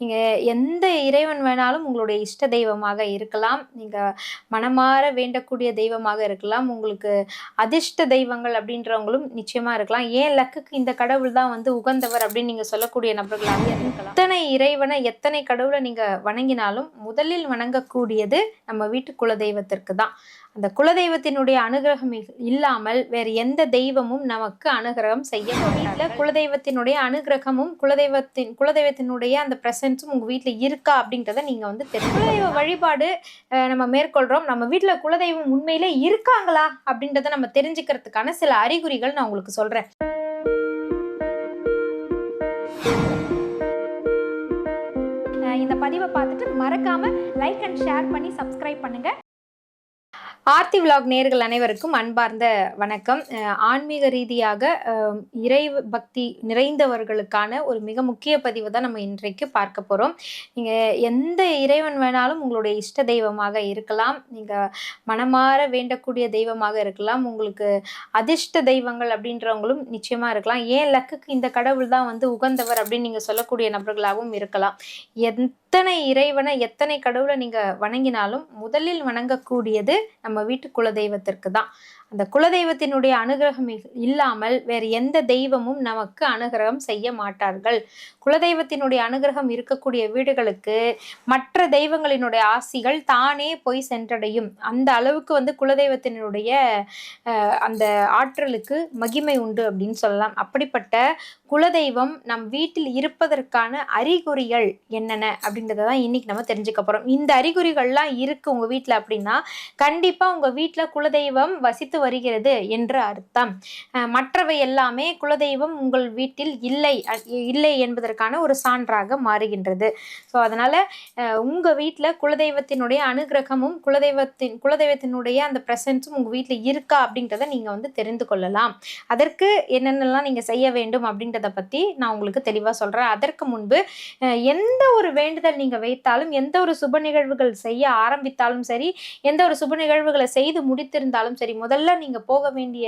நீங்கள் எந்த இறைவன் வேணாலும் உங்களுடைய இஷ்ட தெய்வமாக இருக்கலாம். நீங்கள் மனமாற வேண்டக்கூடிய தெய்வமாக இருக்கலாம். உங்களுக்கு அதிர்ஷ்ட தெய்வங்கள் அப்படின்றவங்களும் நிச்சயமாக இருக்கலாம். ஏன் லக்குக்கு இந்த கடவுள் தான் வந்து உகந்தவர் அப்படின்னு நீங்கள் சொல்லக்கூடிய நபர்களாக இருக்கலாம். எத்தனை இறைவனை எத்தனை கடவுளை நீங்கள் வணங்கினாலும் முதலில் வணங்கக்கூடியது நம்ம வீட்டு குல தெய்வத்திற்கு தான். அந்த குலதெய்வத்தினுடைய அனுகிரகம் இல்லாமல் வேறு எந்த தெய்வமும் நமக்கு அனுகிரகம் செய்ய வீட்டில் குலதெய்வத்தினுடைய அனுகிரகமும் குலதெய்வத்தின் குலதெய்வத்தினுடைய அந்த பிரசன்ஸும் உங்கள் வீட்டில் இருக்கா அப்படின்றத நீங்கள் வந்து தெரியும் குலதெய்வ வழிபாடு நம்ம மேற்கொள்கிறோம் நம்ம வீட்டில் குலதெய்வம் உண்மையிலே இருக்காங்களா அப்படின்றத நம்ம தெரிஞ்சுக்கிறதுக்கான சில அறிகுறிகள் நான் உங்களுக்கு சொல்கிறேன் இந்த பதிவை பார்த்துட்டு மறக்காம லைக் அண்ட் ஷேர் பண்ணி சப்ஸ்கிரைப் பண்ணுங்க. ஆர்த்தி விலாக் நேர்கள் அனைவருக்கும் அன்பார்ந்த வணக்கம். ஆன்மீக ரீதியாக இறை பக்தி நிறைந்தவர்களுக்கான ஒரு மிக முக்கிய பதிவு தான் நம்ம இன்றைக்கு பார்க்க போகிறோம் நீங்கள் எந்த இறைவன் வேணாலும் உங்களுடைய இஷ்ட தெய்வமாக இருக்கலாம். நீங்கள் மனமாற வேண்டக்கூடிய தெய்வமாக இருக்கலாம். உங்களுக்கு அதிர்ஷ்ட தெய்வங்கள் அப்படின்றவங்களும் நிச்சயமாக இருக்கலாம். ஏன் லக்குக்கு இந்த கடவுள் தான் வந்து உகந்தவர் அப்படின்னு நீங்கள் சொல்லக்கூடிய நபர்களாகவும் இருக்கலாம். எத்தனை இறைவனை எத்தனை கடவுளை நீங்கள் வணங்கினாலும் முதலில் வணங்கக்கூடியது நம்ம வீட்டு குலதெய்வத்திற்கு தான். அந்த குலதெய்வத்தினுடைய அனுகிரகம் இ- இல்லாமல் வேறு எந்த தெய்வமும் நமக்கு அனுகிரகம் செய்ய மாட்டார்கள். குலதெய்வத்தினுடைய அனுகிரகம் இருக்கக்கூடிய வீடுகளுக்கு மற்ற தெய்வங்களினுடைய ஆசிகள் தானே போய் சென்றடையும். அந்த அளவுக்கு வந்து குலதெய்வத்தினுடைய அந்த ஆற்றலுக்கு மகிமை உண்டு அப்படின்னு சொல்லலாம். அப்படிப்பட்ட குலதெய்வம் நம் வீட்டில் இருப்பதற்கான அறிகுறிகள் என்னென்ன அப்படின்றத தான் இன்னைக்கு நம்ம தெரிஞ்சுக்க போகிறோம் இந்த அறிகுறிகள்லாம் இருக்குது உங்கள் வீட்டில் அப்படின்னா கண்டிப்பாக கண்டிப்பாக உங்கள் வீட்டில் குலதெய்வம் வசித்து வருகிறது என்று அர்த்தம். மற்றவை எல்லாமே குலதெய்வம் உங்கள் வீட்டில் இல்லை இல்லை என்பதற்கான ஒரு சான்றாக மாறுகின்றது. ஸோ அதனால உங்கள் வீட்டில் குலதெய்வத்தினுடைய அனுகிரகமும் குலதெய்வத்தின் குலதெய்வத்தினுடைய அந்த பிரசன்ஸும் உங்கள் வீட்டில் இருக்கா அப்படின்றத நீங்கள் வந்து தெரிந்து கொள்ளலாம். அதற்கு என்னென்னலாம் நீங்கள் செய்ய வேண்டும் அப்படின்றத பற்றி நான் உங்களுக்கு தெளிவாக சொல்கிறேன் அதற்கு முன்பு எந்த ஒரு வேண்டுதல் நீங்கள் வைத்தாலும் எந்த ஒரு சுப நிகழ்வுகள் செய்ய ஆரம்பித்தாலும் சரி எந்த ஒரு சுப தேர்வுகளை செய்து முடித்திருந்தாலும் சரி முதல்ல நீங்க போக வேண்டிய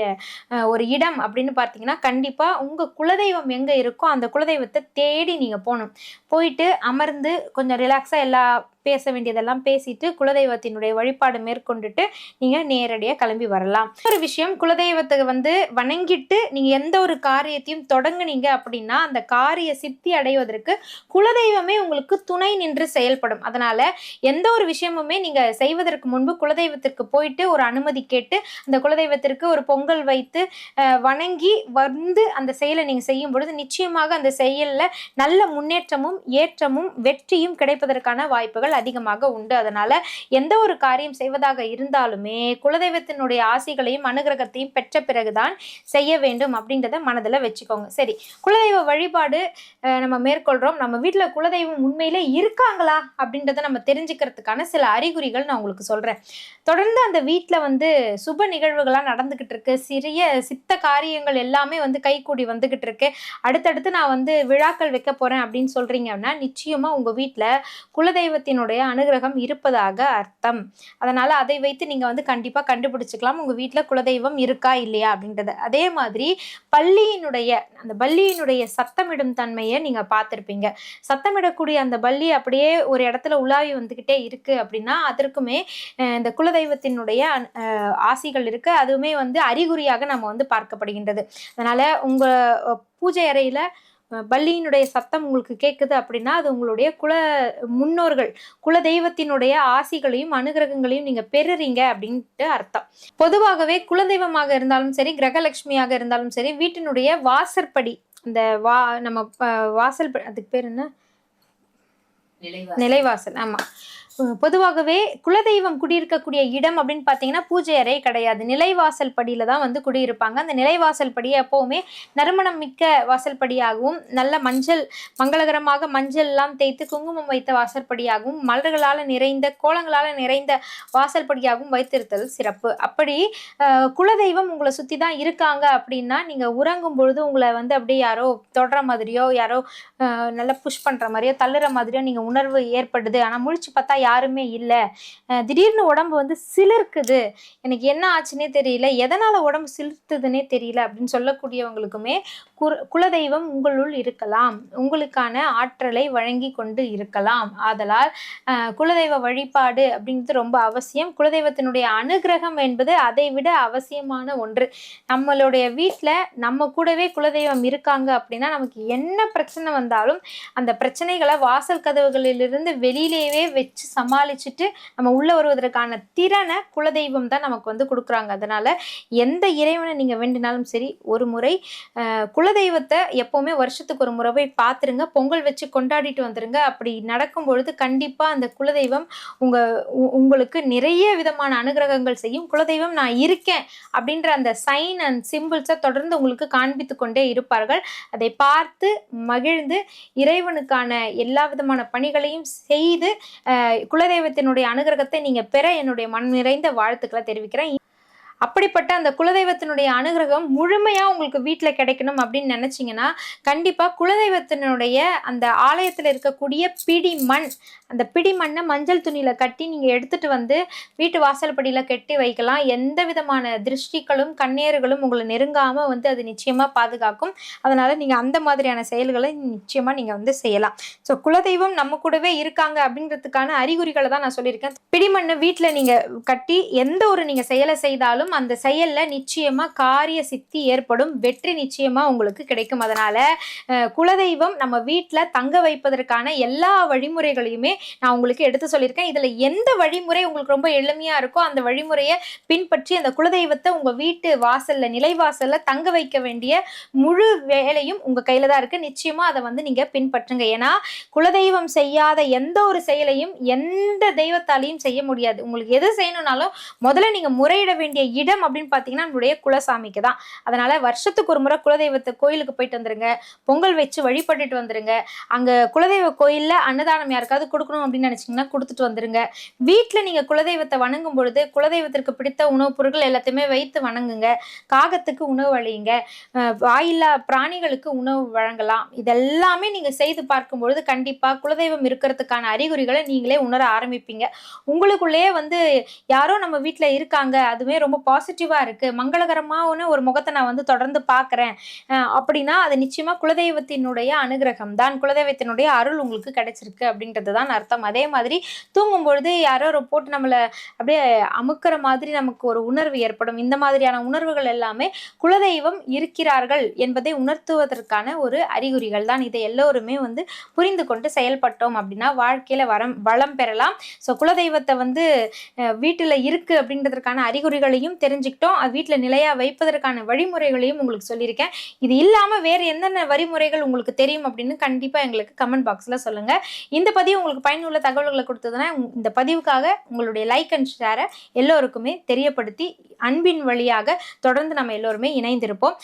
அஹ், ஒரு இடம் அப்படின்னு பார்த்தீங்கன்னா கண்டிப்பா உங்க குலதெய்வம் எங்க இருக்கோ அந்த குலதெய்வத்தை தேடி நீங்க போகணும். போயிட்டு அமர்ந்து கொஞ்சம் ரிலாக்ஸா எல்லா பேச வேண்டியதெல்லாம் பேசிட்டு குலதெய்வத்தினுடைய வழிபாடு மேற்கொண்டுட்டு நீங்க நேரடியாக கிளம்பி வரலாம். ஒரு விஷயம் குலதெய்வத்தை வந்து வணங்கிட்டு நீங்க எந்த ஒரு காரியத்தையும் தொடங்குனீங்க அப்படின்னா அந்த காரிய சித்தி அடைவதற்கு குலதெய்வமே உங்களுக்கு துணை நின்று செயல்படும். அதனால எந்த ஒரு விஷயமுமே நீங்க செய்வதற்கு முன்பு குலதெய்வத்திற்கு போயிட்டு ஒரு அனுமதி கேட்டு அந்த குலதெய்வத்திற்கு ஒரு பொங்கல் வைத்து வணங்கி வந்து அந்த செயலை நீங்க செய்யும் பொழுது நிச்சயமாக அந்த செயலில் நல்ல முன்னேற்றமும் ஏற்றமும் வெற்றியும் கிடைப்பதற்கான வாய்ப்புகள் அதிகமாக உண்டு. அதனால எந்த ஒரு காரியம் செய்வதாக இருந்தாலுமே குலதெய்வத்தினுடைய ஆசைகளையும் அனுகிரகத்தையும் பெற்ற பிறகுதான் செய்ய வேண்டும் அப்படின்றத மனதில் வச்சுக்கோங்க. சரி குலதெய்வ வழிபாடு நம்ம மேற்கொள்றோம். நம்ம வீட்டில் குலதெய்வம் உண்மையிலே இருக்காங்களா அப்படின்றத நம்ம தெரிஞ்சுக்கிறதுக்கான சில அறிகுறிகள் நான் உங்களுக்கு சொல்றேன். தொடர்ந்து அந்த வீட்டில் வந்து சுப நிகழ்வுகளாக நடந்துகிட்டு இருக்கு. சிறிய சித்த காரியங்கள் எல்லாமே வந்து கைகூடி வந்துகிட்டு இருக்கு. அடுத்தடுத்து நான் வந்து விழாக்கள் வைக்க போறேன் அப்படின்னு சொல்றீங்க அப்படின்னா நிச்சயமா உங்க வீட்டில் சூரியனுடைய அனுகிரகம் இருப்பதாக அர்த்தம். அதனால அதை வைத்து நீங்க வந்து கண்டிப்பா கண்டுபிடிச்சுக்கலாம். உங்க வீட்டில் குலதெய்வம் இருக்கா இல்லையா அப்படின்றத. அதே மாதிரி பள்ளியினுடைய அந்த பள்ளியினுடைய சத்தமிடும் தன்மையை நீங்க பார்த்துருப்பீங்க. சத்தமிடக்கூடிய அந்த பள்ளி அப்படியே ஒரு இடத்துல உலாவி வந்துகிட்டே இருக்கு அப்படின்னா அதற்குமே இந்த குலதெய்வத்தினுடைய ஆசைகள் அஹ், இருக்கு. அதுவுமே வந்து அறிகுறியாக நம்ம வந்து பார்க்கப்படுகின்றது. அதனால உங்க பூஜை அறையில அஹ், பல்லியினுடைய சத்தம் உங்களுக்கு கேட்குது அப்படின்னா அது உங்களுடைய குல முன்னோர்கள் குல தெய்வத்தினுடைய ஆசிகளையும் அனுகிரகங்களையும் நீங்க பெறுறீங்க அப்படின்ட்டு அர்த்தம். பொதுவாகவே குலதெய்வமாக இருந்தாலும் சரி கிரகலட்சுமியாக இருந்தாலும் சரி வீட்டினுடைய வாசற்படி இந்த வா நம்ம வாசல் அதுக்கு பேர் என்ன? நிலைவாசல். ஆமா. அஹ் பொதுவாகவே குலதெய்வம் குடியிருக்கக்கூடிய இடம் அப்படின்னு பார்த்தீங்கன்னா பூஜை அறை கிடையாது. நிலைவாசல் படியில தான் வந்து குடியிருப்பாங்க. அந்த நிலைவாசல் படியை எப்பவுமே நறுமணம் மிக்க வாசல்படியாகவும் நல்ல மஞ்சள் மங்களகரமாக மஞ்சள் எல்லாம் தேய்த்து குங்குமம் வைத்த வாசற்படியாகவும் மலர்களால் நிறைந்த கோலங்களால் நிறைந்த வாசல்படியாகவும் வைத்திருத்தல் சிறப்பு. அப்படி குலதெய்வம் உங்களை சுற்றி தான் இருக்காங்க அப்படின்னா நீங்கள் உறங்கும் பொழுது உங்களை வந்து அப்படியே யாரோ தொடர மாதிரியோ யாரோ நல்லா புஷ் பண்ணுற மாதிரியோ தள்ளுற மாதிரியோ நீங்கள் உணர்வு ஏற்படுது. ஆனால் முழிச்சு பார்த்தா யாருமே இல்லை. திடீர்னு உடம்பு வந்து சிலிர்க்குது. எனக்கு என்ன ஆச்சுன்னே தெரியல. எதனால் உடம்பு சிலிர்த்துதுன்னே தெரியல அப்படின்னு சொல்லக்கூடியவங்களுக்குமே குரு குலதெய்வம் உங்களுள் இருக்கலாம். உங்களுக்கான ஆற்றலை வழங்கி கொண்டு இருக்கலாம். ஆதலால் குலதெய்வ வழிபாடு அப்படிங்கிறது ரொம்ப அவசியம். குலதெய்வத்தினுடைய அனுகிரகம் என்பது அதை விட அவசியமான ஒன்று. நம்மளுடைய வீட்டில் நம்ம கூடவே குலதெய்வம் இருக்காங்க அப்படின்னா நமக்கு என்ன பிரச்சனை வந்தாலும் அந்த பிரச்சனைகளை வாசல் கதவுகளிலிருந்து வெளியிலேயே வச்சு சமாளிச்சுட்டு நம்ம உள்ளே வருவதற்கான திறனை குலதெய்வம் தான் நமக்கு வந்து கொடுக்குறாங்க. அதனால் எந்த இறைவனை நீங்கள் வேண்டினாலும் சரி ஒரு முறை குலதெய்வத்தை எப்போவுமே வருஷத்துக்கு ஒரு முறை போய் பார்த்துருங்க பொங்கல் வச்சு கொண்டாடிட்டு வந்துருங்க. அப்படி நடக்கும் பொழுது கண்டிப்பாக அந்த குலதெய்வம் உங்கள் உ- உங்களுக்கு நிறைய விதமான அனுகிரகங்கள் செய்யும். குலதெய்வம் நான் இருக்கேன் அப்படின்ற அந்த சைன் அண்ட் சிம்பிள்ஸை தொடர்ந்து உங்களுக்கு காண்பித்து கொண்டே இருப்பார்கள். அதை பார்த்து மகிழ்ந்து இறைவனுக்கான எல்லா விதமான பணிகளையும் செய்து குலதெய்வத்தினுடைய அனுகிரகத்தை நீங்க பெற என்னுடைய மன நிறைந்த வாழ்த்துக்களை தெரிவிக்கிறேன். அப்படிப்பட்ட அந்த குலதெய்வத்தினுடைய அனுகிரகம் முழுமையாக உங்களுக்கு வீட்டில் கிடைக்கணும் அப்படின்னு நினச்சிங்கன்னா கண்டிப்பாக குலதெய்வத்தினுடைய அந்த ஆலயத்தில் இருக்கக்கூடிய பிடி மண் அந்த பிடி மண்ணை மஞ்சள் துணியில் கட்டி நீங்கள் எடுத்துகிட்டு வந்து வீட்டு வாசல்படியில் கட்டி வைக்கலாம். எந்த விதமான திருஷ்டிகளும் கண்ணீர்களும் உங்களை நெருங்காமல் வந்து அது நிச்சயமாக பாதுகாக்கும். அதனால் நீங்கள் அந்த மாதிரியான செயல்களை நிச்சயமாக நீங்கள் வந்து செய்யலாம். ஸோ குலதெய்வம் நம்ம கூடவே இருக்காங்க அப்படின்றதுக்கான அறிகுறிகளை தான் நான் சொல்லியிருக்கேன். பிடிமண்ணை வீட்டில் நீங்கள் கட்டி எந்த ஒரு நீங்கள் செயலை செய்தாலும் அந்த செயல்ல நிச்சயமா காரிய சித்தி ஏற்படும். வெற்றி நிச்சயமா உங்களுக்கு கிடைக்கும். அதனால குலதெய்வம் நம்ம வீட்டில் தங்க வைப்பதற்கான எல்லா வழிமுறைகளையுமே நான் உங்களுக்கு எடுத்து சொல்லியிருக்கேன். இதுல எந்த வழிமுறை உங்களுக்கு ரொம்ப எளிமையா இருக்கோ அந்த வழிமுறையை பின்பற்றி அந்த குலதெய்வத்தை உங்க வீட்டு வாசல்ல நிலைவாசல்ல தங்க வைக்க வேண்டிய முழு வேலையும் உங்க கையில தான் இருக்கு. நிச்சயமா அதை வந்து நீங்க பின்பற்றுங்க. ஏன்னா குலதெய்வம் செய்யாத எந்த ஒரு செயலையும் எந்த தெய்வத்தாலையும் செய்ய முடியாது. உங்களுக்கு எது செய்யணும்னாலும் முதல்ல நீங்க முறையிட வேண்டிய இடம் அப்படின்னு பார்த்தீங்கன்னா நம்மளுடைய குலசாமிக்கு தான். அதனால வருஷத்துக்கு ஒரு முறை குலதெய்வத்தை கோயிலுக்கு போயிட்டு வந்துருங்க. பொங்கல் வச்சு வழிபட்டுட்டு வந்துருங்க. அங்கே குலதெய்வ கோயிலில் அன்னதானம் யாருக்காவது கொடுக்கணும் அப்படின்னு நினச்சிங்கன்னா கொடுத்துட்டு வந்துருங்க. வீட்டில் நீங்கள் குலதெய்வத்தை வணங்கும் பொழுது குலதெய்வத்திற்கு பிடித்த உணவுப் பொருட்கள் எல்லாத்தையுமே வைத்து வணங்குங்க. காகத்துக்கு உணவு வழியுங்க வாயில்லா பிராணிகளுக்கு உணவு வழங்கலாம். இதெல்லாமே நீங்கள் செய்து பார்க்கும் பொழுது குலதெய்வம் இருக்கிறதுக்கான அறிகுறிகளை நீங்களே உணர ஆரம்பிப்பீங்க. உங்களுக்குள்ளேயே வந்து யாரோ நம்ம வீட்டில் இருக்காங்க. அதுவே ரொம்ப பாசிட்டிவாக இருக்குது மங்களகரமான ஒரு முகத்தை நான் வந்து தொடர்ந்து பார்க்குறேன் அப்படின்னா அது நிச்சயமாக குலதெய்வத்தினுடைய அனுகிரகம் தான். குலதெய்வத்தினுடைய அருள் உங்களுக்கு கிடைச்சிருக்கு அப்படின்றது தான் அர்த்தம். அதே மாதிரி தூங்கும் பொழுது யாரோ ஒரு போட்டு நம்மளை அப்படியே அமுக்கிற மாதிரி நமக்கு ஒரு உணர்வு ஏற்படும். இந்த மாதிரியான உணர்வுகள் எல்லாமே குலதெய்வம் இருக்கிறார்கள் என்பதை உணர்த்துவதற்கான ஒரு அறிகுறிகள் தான். இதை எல்லோருமே வந்து புரிந்து கொண்டு செயல்பட்டோம் அப்படின்னா வாழ்க்கையில் வரம் வளம் பெறலாம். ஸோ குலதெய்வத்தை வந்து வீட்டில் இருக்குது அப்படின்றதற்கான அறிகுறிகளையும் தெரிஞ்சுக்கிட்டோம். அது வீட்டில் நிலையாக வைப்பதற்கான வழிமுறைகளையும் உங்களுக்கு சொல்லியிருக்கேன். இது இல்லாமல் வேறு என்னென்ன வழிமுறைகள் உங்களுக்கு தெரியும் அப்படின்னு கண்டிப்பாக எங்களுக்கு கமெண்ட் பாக்ஸில் சொல்லுங்கள் இந்த பதிவு உங்களுக்கு பயனுள்ள தகவல்களை கொடுத்ததுன்னா இந்த பதிவுக்காக உங்களுடைய லைக் அண்ட் ஷேரை எல்லோருக்குமே தெரியப்படுத்தி அன்பின் வழியாக தொடர்ந்து நம்ம எல்லோருமே இணைந்திருப்போம்.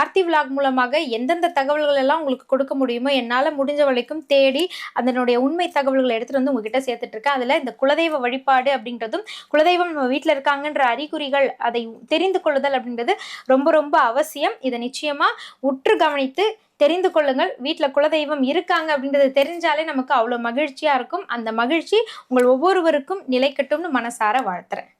ஆர்த்தி விளாக் மூலமாக எந்தெந்த தகவல்கள் எல்லாம் உங்களுக்கு கொடுக்க முடியுமோ என்னால் முடிஞ்ச வரைக்கும் தேடி அதனுடைய உண்மை தகவல்களை எடுத்துகிட்டு வந்து உங்ககிட்ட சேர்த்துட்டு இருக்கேன். அதில் இந்த குலதெய்வ வழிபாடு அப்படின்றதும் குலதெய்வம் நம்ம வீட்டில் இருக்காங்கன்ற அறிகுறிகள் அதை தெரிந்து கொள்ளுதல் அப்படின்றது ரொம்ப ரொம்ப அவசியம். இதை நிச்சயமா உற்று கவனித்து தெரிந்து கொள்ளுங்கள். வீட்டில் குலதெய்வம் இருக்காங்க அப்படின்றது தெரிஞ்சாலே நமக்கு அவ்வளோ மகிழ்ச்சியாக இருக்கும். அந்த மகிழ்ச்சி உங்கள் ஒவ்வொருவருக்கும் நிலைக்கட்டும்னு மனசார வாழ்த்துறேன்.